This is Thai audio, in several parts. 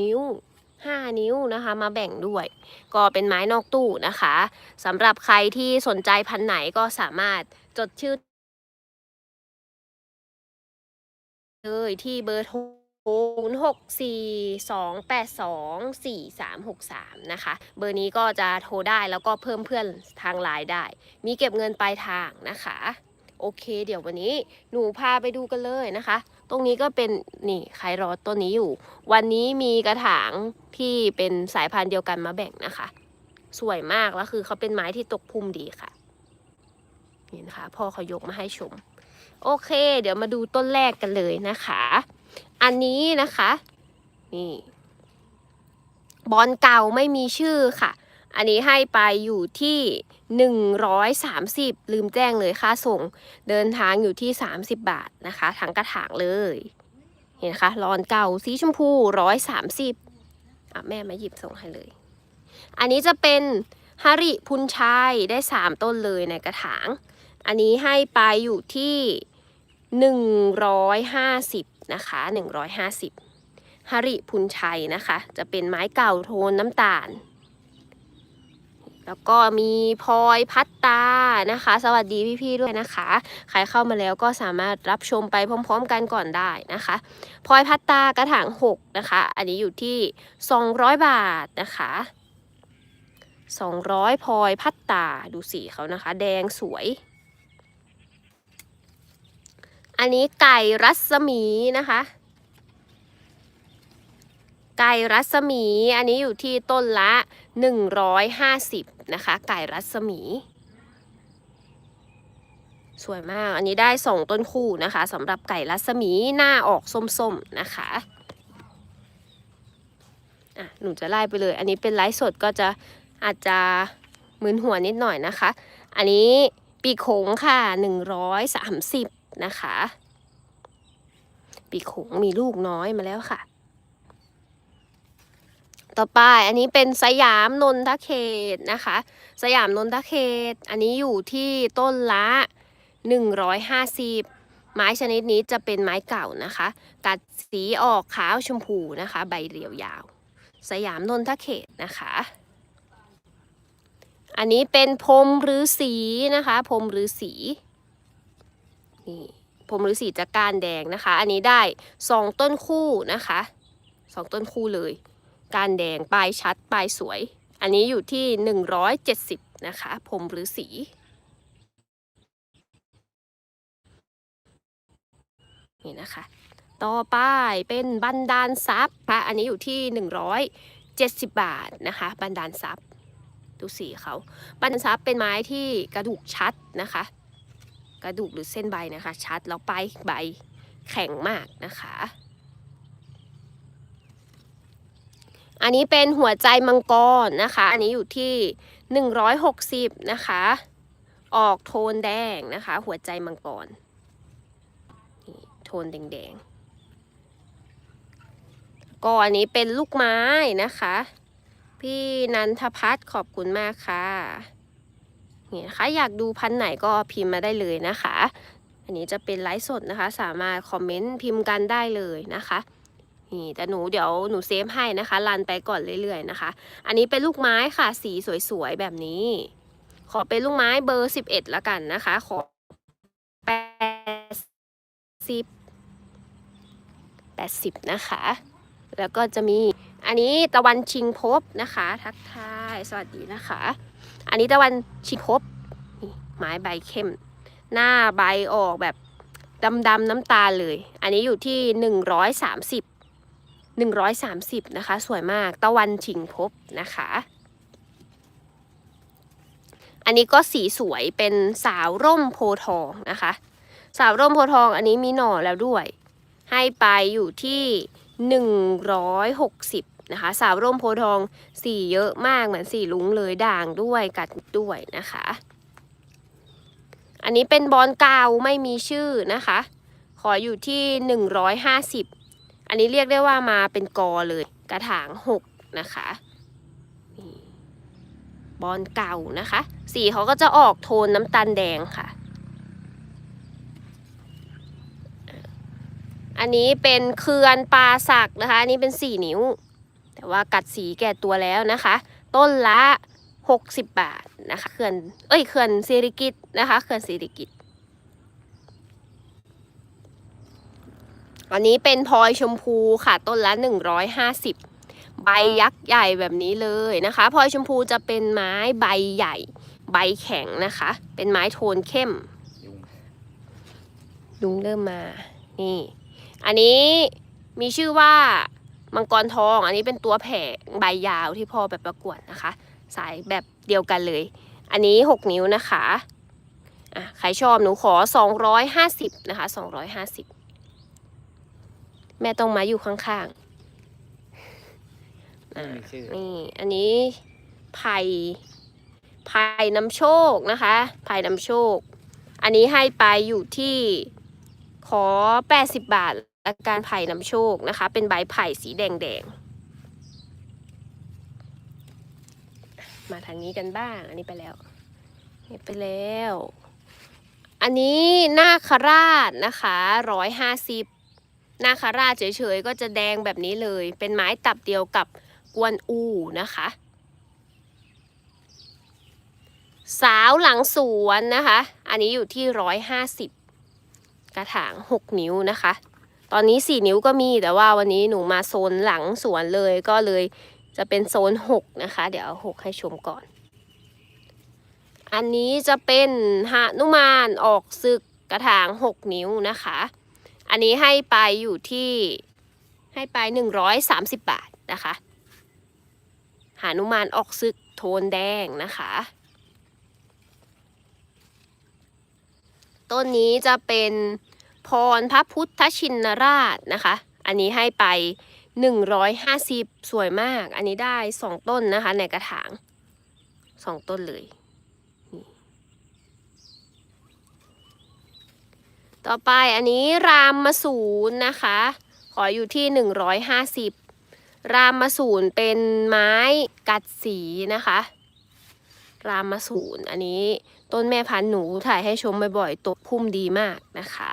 นิ้ว 5 นิ้วนะคะ มาแบ่งด้วย ก็เป็นไม้นอกตู้นะคะสำหรับใครที่สนใจพันไหนก็สามารถจดชื่อเลยที่เบอร์โทร0 6 4 2 8 2 4 3 6 3 นะคะ เบอร์นี้ก็จะโทรได้แล้วก็เพิ่มเพื่อนทางไลน์ได้ มีเก็บเงินปลายทางนะคะ โอเค เดี๋ยววันนี้หนูพาไปดูกันเลยนะคะ ตรงนี้ก็เป็นนี่ไครอสต้นนี้อยู่ วันนี้มีกระถางที่เป็นสายพันธุ์เดียวกันมาแบ่งนะคะ สวยมากแล้วคือเขาเป็นไม้ที่ตกพุ่มดีค่ะนี่นะคะพ่อเขายกมาให้ชม โอเค เดี๋ยวมาดูต้นแรกกันเลยนะคะ อันนี้นะคะ นี่ บอลเก่าไม่มีชื่อค่ะ อันนี้ให้ไปอยู่ที่ 130 ลืมแจ้งเลยค่าส่ง เดินทางอยู่ที่ 30 บาทนะคะ ทั้งกระถางเลยเห็นนะคะรอนเก่าสีชมพู 130อะแม่มาหยิบส่งให้เลย อันนี้จะเป็นฮาริพุนชัยได้ 3 ต้นเลยในกระถาง อันนี้ให้ไปอยู่ที่ 150 นะคะ 150ฮาริพุนชัยนะคะ จะเป็นไม้เก่าโทนน้ำตาล แล้วก็มีพลอยพัตตานะคะ สวัสดีพี่ๆด้วยนะคะ ใครเข้ามาแล้วก็สามารถรับชมไปพร้อม ๆ กันก่อนได้นะคะพลอยพัตตากระถาง6นะคะ อันนี้อยู่ที่ 200 บาทนะคะ200พลอยพัตตาดูสีเขานะคะ แดงสวย อันนี้ไก่รัศมีนะคะ ไก่รัศมีอันนี้อยู่ที่ต้นละ 150 นะคะ ไก่รัศมี สวยมาก อันนี้ได้2ต้นคู่นะคะสำหรับไก่รัศมีหน้าออกส้มๆนะคะอะหนูจะไล่ไปเลย อันนี้เป็นไลฟ์สดก็จะอาจจะมึนหัวนิดหน่อยนะคะ อันนี้ปีโขงค่ะ130นะคะ ปีโขงมีลูกน้อยมาแล้วค่ะ ต่อไปอันนี้เป็นสยามนนทเขตนะคะ สยามนนทเขต อันนี้อยู่ที่ต้นละ 150 ไม้ชนิดนี้จะเป็นไม้เก่านะคะ กัดสีออกขาวชมพูนะคะ ใบเรียวยาว สยามนนทเขตนะคะ อันนี้เป็นพรมหรือสีนะคะ พรมหรือสีนี่พรมหรือสีจะก้านแดงนะคะ อันนี้ได้สองต้นคู่นะคะสองต้นคู่เลย การแดงปลายชัดปลายสวย อันนี้อยู่ที่ 170 นะคะพรมหรือสีนี่นะคะ ต่อไปเป็นบันดาลซับค่ะอันนี้อยู่ที่ 170 บาทนะคะ บันดาลซับดูสีเขาบันดาลซับเป็นไม้ที่กระดูกชัดนะคะ กระดูกหรือเส้นใบนะคะ ชัดแล้วปลายใบแข็งมากนะคะ อันนี้เป็นหัวใจมังกรนะคะ อันนี้อยู่ที่ 160 นะคะ ออกโทนแดงนะคะ หัวใจมังกรนี่โทนแดงๆก็อันนี้เป็นลูกไม้นะคะ พี่นันทพัฒน์ขอบคุณมากค่ะนี่นะคะอยากดูพันไหนก็พิมพ์มาได้เลยนะคะ อันนี้จะเป็นไลฟ์สดนะคะ สามารถคอมเมนต์พิมพ์กันได้เลยนะคะ นี่แต่หนูเดี๋ยวหนูเซฟให้นะคะรันไปก่อนเรื่อยๆนะคะ อันนี้เป็นลูกไม้ค่ะสีสวยๆแบบนี้ ขอเป็นลูกไม้เบอร์11ละกันนะคะ ขอ80 80นะคะ แล้วก็จะมีอันนี้ตะวันชิงพบนะคะ ทักทายสวัสดีนะคะ อันนี้ตะวันชิงพบนี่ไม้ใบเข้ม หน้าใบออกแบบดำๆน้ำตาเลย อันนี้อยู่ที่130 130 นะคะ สวยมากตะวันชิงภพนะคะ อันนี้ก็สีสวยเป็นสาวร่มโพทองนะคะ สาวร่มโพทองอันนี้มีหน่อแล้วด้วย ให้ไปอยู่ที่ 160 นะคะ สาวร่มโพทองสีเยอะมากเหมือนสีลุงเลยด่างด้วยกัดด้วยนะคะ อันนี้เป็นบอลก่าไม่มีชื่อนะคะ ขออยู่ที่ 150 อันนี้เรียกได้ว่ามาเป็นกอเลยกระถาง6นะคะนี่บอลเก่านะคะ สีเขาก็จะออกโทนน้ำตาลแดงค่ะ อันนี้เป็นเขื่อนปลาสักนะคะ อันนี้เป็น4นิ้ว แต่ว่ากัดสีแก่ตัวแล้วนะคะ ต้นละ 60 บาทนะคะเขื่อนเอ้ยเขื่อนสิริกิตนะคะเขื่อนสิริกิต อันนี้เป็นพลอยชมพูค่ะต้นละ 150 ใบยักษ์ใหญ่แบบนี้เลยนะคะพลอยชมพูจะเป็นไม้ใบใหญ่ ใบแข็งนะคะ เป็นไม้โทนเข้มยุงลุงเริ่มมานี่ อันนี้มีชื่อว่ามังกรทอง อันนี้เป็นตัวแผ่ใบยาวที่พ่อแบบประกวดนะคะ สายแบบเดียวกันเลย อันนี้ 6 นิ้วนะคะอะใครชอบหนูขอ 250 นะคะ 250 แม่ต้องมาอยู่ข้างๆไม่อะมีชื่อนี่อันนี้ไผ่ไผ่นำโชคนะคะไผ่นำโชค อันนี้ให้ไปอยู่ที่ขอ 80 บาทและการไผ่นำโชคนะคะ เป็นใบไผ่สีแดงแดงๆมาทางนี้กันบ้าง อันนี้ไปแล้วนี่ไปแล้ว อันนี้นาคราชนะคะร้อยห้าสิบ นาคาราเฉยๆก็จะแดงแบบนี้เลย เป็นไม้ตับเดียวกับกวนอูนะคะ สาวหลังสวนนะคะ อันนี้อยู่ที่ร้อยห้าสิบกระถางหกนิ้วนะคะ ตอนนี้สี่นิ้วก็มีแต่ว่าวันนี้หนูมาโซนหลังสวนเลยก็เลยจะเป็นโซนหกนะคะ เดี๋ยวเอาหกให้ชมก่อน อันนี้จะเป็นหนุมานออกศึกกระถางหกนิ้วนะคะ อันนี้ให้ไปอยู่ที่ให้ไปหนึ่งร้อยสามสิบบาทนะคะหานุมานออกศึกโทนแดงนะคะ ต้นนี้จะเป็นพรพระพุทธชินราชนะคะ อันนี้ให้ไป 150 สวยมาก อันนี้ได้ 2 ต้นนะคะ ในกระถาง 2 ต้นเลยนี่ ต่อไปอันนี้รามมาสูนนะคะ ขออยู่ที่ 150 รามมาสูนเป็นไม้กัดสีนะคะ รามมาสูนอันนี้ต้นแม่พันธุ์หนูถ่ายให้ชมบ่อยๆตัวพุ่มดีมากนะคะ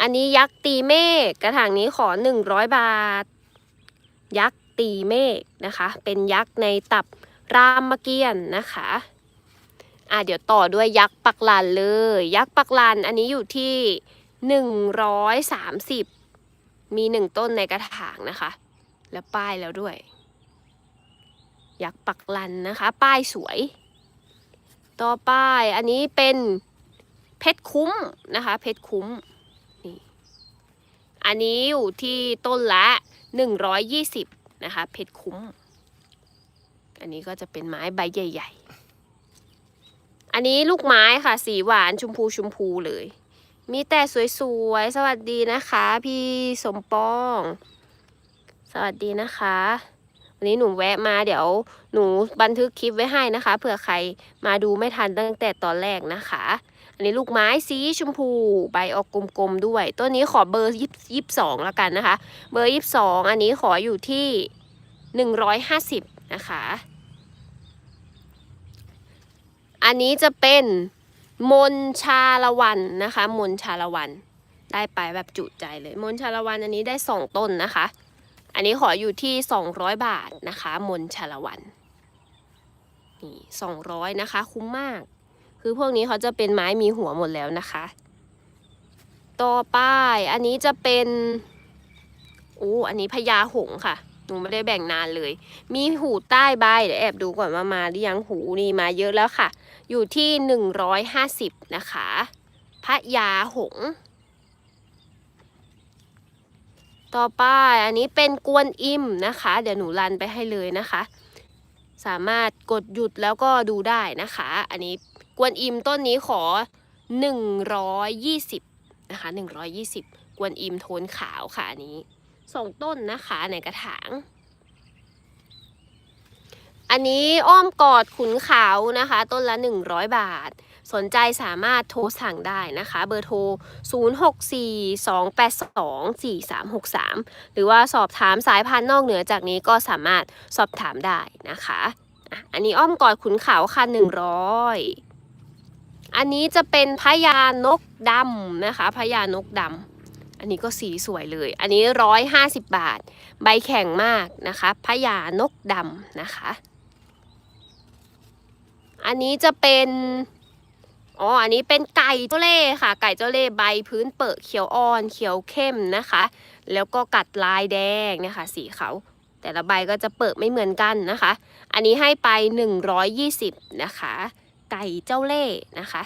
อันนี้ยักษ์ตีเมฆกระถางนี้ขอ 100 บาท ยักษ์ตีเมฆนะคะ เป็นยักษ์ในตับรามเกียรตินะคะ อะเดี๋ยวต่อด้วยยักษ์ปักลานเลย ยักษ์ปักลานอันนี้อยู่ที่130มีหนึ่งต้นในกระถางนะคะ แล้วป้ายแล้วด้วย ยักษ์ปักลันนะคะ ป้ายสวย ต่อไปอันนี้เป็นเพชรคุ้มนะคะ เพชรคุ้มนี่อันนี้อยู่ที่ต้นละ120นะคะ เพชรคุ้ม อันนี้ก็จะเป็นไม้ใบใหญ่ ๆ อันนี้ลูกไม้ค่ะ สีหวานชมพูชมพูเลย มีแต่สวยๆ สวัสดีนะคะ พี่สมปอง สวัสดีนะคะ วันนี้หนูแวะมาเดี๋ยวหนูบันทึกคลิปไว้ให้นะคะเผื่อใครมาดูไม่ทันตั้งแต่ตอนแรกนะคะ อันนี้ลูกไม้สีชมพูใบออกกลมๆด้วย ต้นนี้ขอเบอร์ยี่สิบสองแล้วกันนะคะ เบอร์ยี่สิบสองอันนี้ขออยู่ที่หนึ่งร้อยห้าสิบนะคะ อันนี้จะเป็นมนชาละวันนะคะ มนชาละวัน ได้ไปแบบจุใจเลย มนชาละวันอันนี้ได้สองต้นนะคะ อันนี้ขออยู่ที่200บาทนะคะ มนชาละวันนี่200นะคะ คุ้มมาก คือพวกนี้เขาจะเป็นไม้มีหัวหมดแล้วนะคะ ต่อไปอันนี้จะเป็นโอ้อันนี้พญาหงค่ะ หนูไม่ได้แบ่งนานเลย มีหูใต้ใบเดี๋ยวแอบดูก่อนว่ามาหรือยังหูนี่มาเยอะแล้วค่ะ อยู่ที่150นะคะพญาหง ต่อไปอันนี้เป็นกวนอิมนะคะ เดี๋ยวหนูรันไปให้เลยนะคะ สามารถกดหยุดแล้วก็ดูได้นะคะ อันนี้กวนอิมต้นนี้ขอ 120นะคะ120 กวนอิมโทนขาวค่ะอันนี้ สองต้นนะคะในกระถาง อันนี้อ้อมกอดขุนขาวนะคะ ต้นละ100บาท สนใจสามารถโทรสั่งได้นะคะ เบอร์โทร 0642824363 หรือว่าสอบถามสายพันธุ์นอกเหนือจากนี้ก็สามารถสอบถามได้นะคะอันนี้อ้อมกอดขุนขาวค่ะ100อันนี้จะเป็นพญานกดำนะคะพญานกดำ อันนี้ก็สีสวยเลย อันนี้ร้อยห้าสิบบาท ใบแข็งมากนะคะพญานกดำนะคะ อันนี้จะเป็นอ๋อ อันนี้เป็นไก่เจ้าเล่ห์ค่ะ ไก่เจ้าเล่ห์ใบพื้นเปิดเขียวอ่อน เขียวเข้มนะคะ แล้วก็กัดลายแดงนี่ยค่ะสีเขาแต่ละใบก็จะเปิดไม่เหมือนกันนะคะ อันนี้ให้ไป 120 นะคะ ไก่เจ้าเล่ห์นะคะ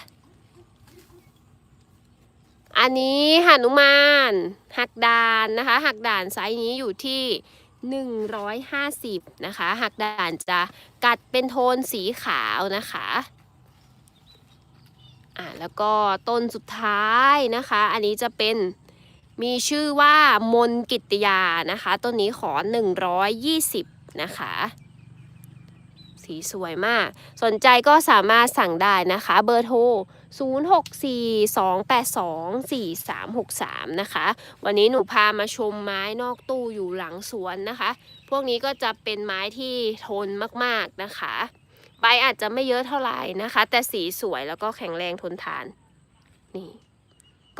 อันนี้หนุมานหักดานนะคะ หักด่านไซส์นี้อยู่ที่ 150 นะคะ หักด่านจะกัดเป็นโทนสีขาวนะคะอ่าแล้วก็ต้นสุดท้ายนะคะ อันนี้จะเป็นมีชื่อว่ามนกิตยานะคะ ต้นนี้ขอ 120 นะคะ สีสวยมาก สนใจก็สามารถสั่งได้นะคะ เบอร์โทร 0642824363 นะคะ วันนี้หนูพามาชมไม้นอกตู้อยู่หลังสวนนะคะ พวกนี้ก็จะเป็นไม้ที่ทนมากๆนะคะ ใบอาจจะไม่เยอะเท่าไหร่นะคะ แต่สีสวยแล้วก็แข็งแรงทนทาน นี่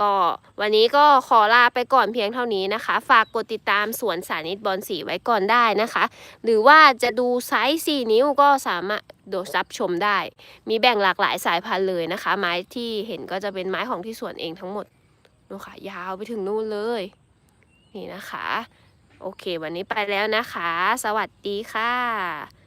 ก็วันนี้ก็ขอลาไปก่อนเพียงเท่านี้นะคะ ฝากกดติดตามสวนสานิตบอลสีไว้ก่อนได้นะคะ หรือว่าจะดูไซส์4นิ้วก็สามารถดดรับชมได้ มีแบ่งหลากหลายสายพันธุ์เลยนะคะ ไม้ที่เห็นก็จะเป็นไม้ของที่สวนเองทั้งหมดดูค่ะยาวไปถึงนู่นเลย นี่นะคะ โอเค วันนี้ไปแล้วนะคะ สวัสดีค่ะ